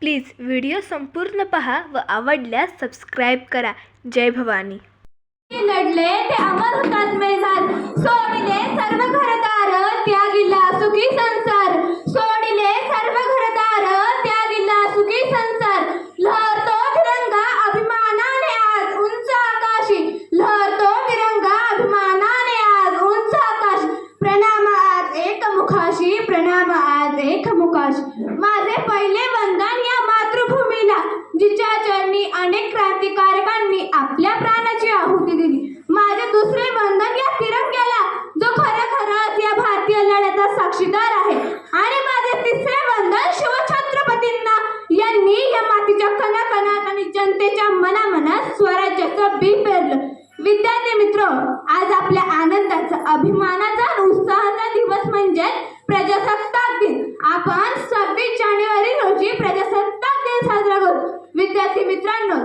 Please video संपूर्ण पहा व आवडल्यास सबस्क्राईब करा. जय भवानी. लढले ते अमर हुतात्मे झाले सोडिले सर्व जिच्या चरणी अनेक क्रांतिकारकांनी आपल्या प्राणाची आहुती दिली. माझे दुसरे बंधन या तिरंग्याला जो खरं खरंच या भारतीय लढ्याचा साक्षीदार आहे आणि माझे तिसरे बंधन शिवछत्रपतींना यांनी या मातीच्या कणाकणात आणि जनतेच्या मनामनात स्वराज्याचं बी पेरलं. विद्यार्थी मित्र आज आपल्या आनंदाचा अभिमान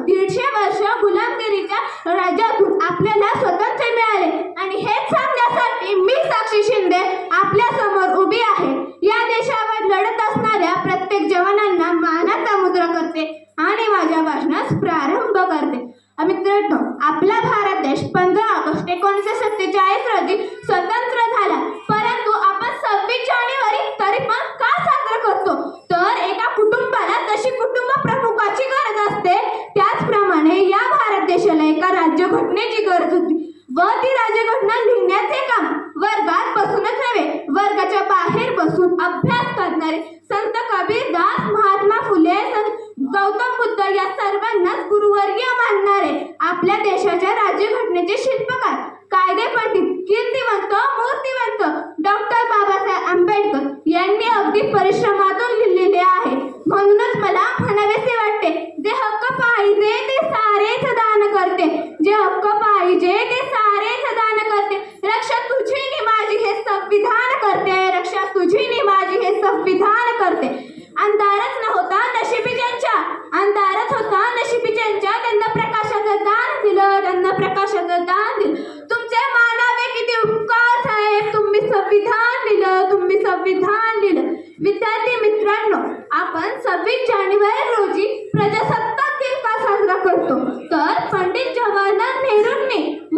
दीडशे वर्ष गुलामगिरीच्या राज्यातून आपल्याला एका गरज होती. व ती राज्यघटना लिहिण्याचे काम वर्गात बसूनच नव्हे वर्गाच्या बाहेर बसून अभ्यास करणारे संत कबीर दास महात्मा फुले संत गौतम बुद्ध या सर्वांनाच गुरुवर्गीय मानणारे आपल्या देशाच्या राज्यघटनेचे शिल्प कायदे पंडित कीर्तिवंत मूर्तिवंत डॉक्टर बाबासाहेब आंबेडकर यांनी अगदी परिश्रमातून लिहिलेले आहे म्हणूनच मला म्हणावेसे वाटते जे हक्क पाहिजे ते सारेच दान करते जे हक्क पाहिजे ते सारेच दान करते. रक्षा तुझी नि माझी हे संविधान करते. रक्षा तुझी नि माझी हे संविधान करते. अंधारच नव्हता नशिबी ज्यांच्या अंधारच होता नशिबी ज्यांच्या त्यांना प्रकाशाचं दान दिलं त्यांना प्रकाशाचं दान दिलं. तुमचे मानावे किती उपकार साहेब. तुम्ही संविधान दिलं तुम्ही संविधान दिलं विद्यार्थी मित्रांनो आपण सव्वीस जानेवारी रोजी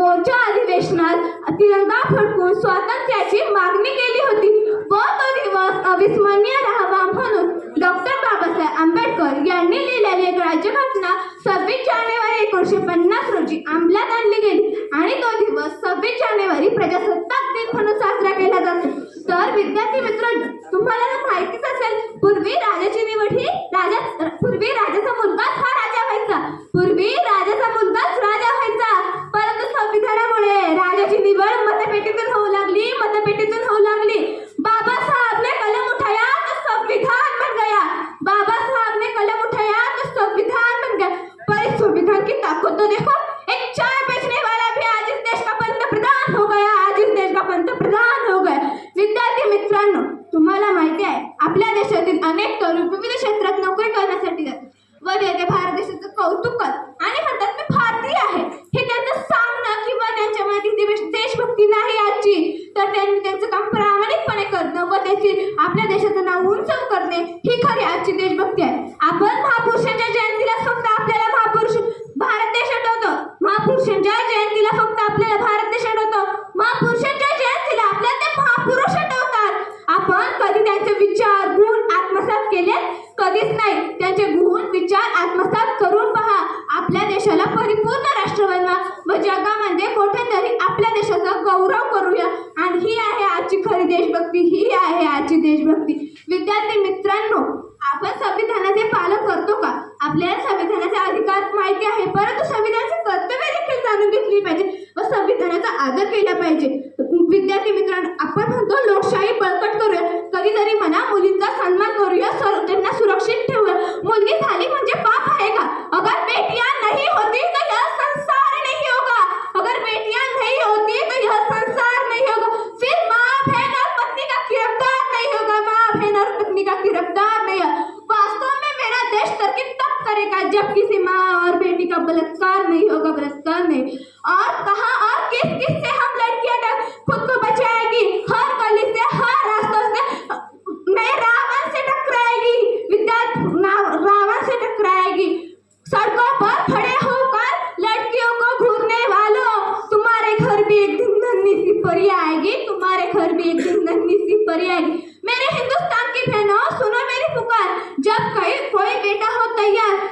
मोर्चा अधिवेशनात तिरंगा फडकून स्वातंत्र्याची मागणी केली होती. व तो दिवस अविस्मरणीय राहावा म्हणून डॉक्टर बाबासाहेब आंबेडकर यांनी लिहिलेली एक राज्यघटना सव्वीस जानेवारी एकोणीसशे पन्नास रोजी अंमलात आणली गेली. आणि तो दिवस सव्वीस जानेवारी प्रजासत्ताक दिन म्हणून साजरा केला जातो. तर विद्यार्थी मित्रांनो तुम्हाला तर माहितीच असेल पूर्वी राजाची निवड ही राजा पूर्वी राजाचा मुलगाच हा राजा व्हायचा पूर्वी राजाचा मुलगाच राजा व्हायचा परंतु संविधानामुळे राजाची निवड मतपेटीतून होऊ लागली मतपेटीतून होऊ लागली बाबासाहेब ने कलम उठाया तो संविधान बन गया बाबा साहब ने कलम उठाया तो संविधान बन गया पर इस संविधान की ताकत तो देखो एक चाय बेचने वाला भी आज इस देश का पंतप्रधान हो गया आज इस देश का पंतप्रधान हो गया विद्यार्थी मित्रांनो तुम्हाला माहिती आहे आपल्या देशातील अनेक तरुण विविध क्षेत्रात नोकरी करण्यासाठी जातात. व ते भारत देशाचं कौतुक करतात. आणि म्हणतात मी भारतीय आहे. हे त्यांचं सांगणं किंवा त्यांच्यामध्ये ती देशभक्ती नाही आजची तर त्यांनी त्यांचं काम प्रामाणिकपणे करणं व त्याची आपल्या देशाचं नाव उंचव करणे ही खरी आजची देशभक्ती आहे आपण महापुरुषांच्या जयंतीला फक्त आपल्याला महापुरुष भारत देश आठवतो महापुरुषांच्या जयंतीला फक्त आपल्याला भारत देश आठवतो महापुरुषांच्या जयंतीला आपल्याला ते महापुरुष आठवतात आपण कधी त्यांचे विचार गुण आत्मसात केले कधीच नाही त्यांचे गुण विचार आत्मसात करून पहा. आपल्या देशाला परिपूर्ण राष्ट्र बनवा व जगामध्ये कुठेतरी आपल्या देशाचा गौरव करूया. आणि ही आहे आजची खरी देशभक्ती ही आहे आजची देशभक्ती. विद्यार्थी मित्रांनो आपण संविधानाचे पालन करतो का? आपल्याला संविधानाचे अधिकार माहिती आहे परंतु संविधानाचे कर्तव्य देखील जाणून घेतली पाहिजे व संविधानाचा आदर केला पाहिजे. विद्यार्थी मित्रांनो आपण म्हणतो लोकशाही बळकट करूया. कधीतरी म्हणा मुलींचा सन्मान करूया सर्वांना त्यांना सुरक्षित ठेवूया. मुलगी 的愿望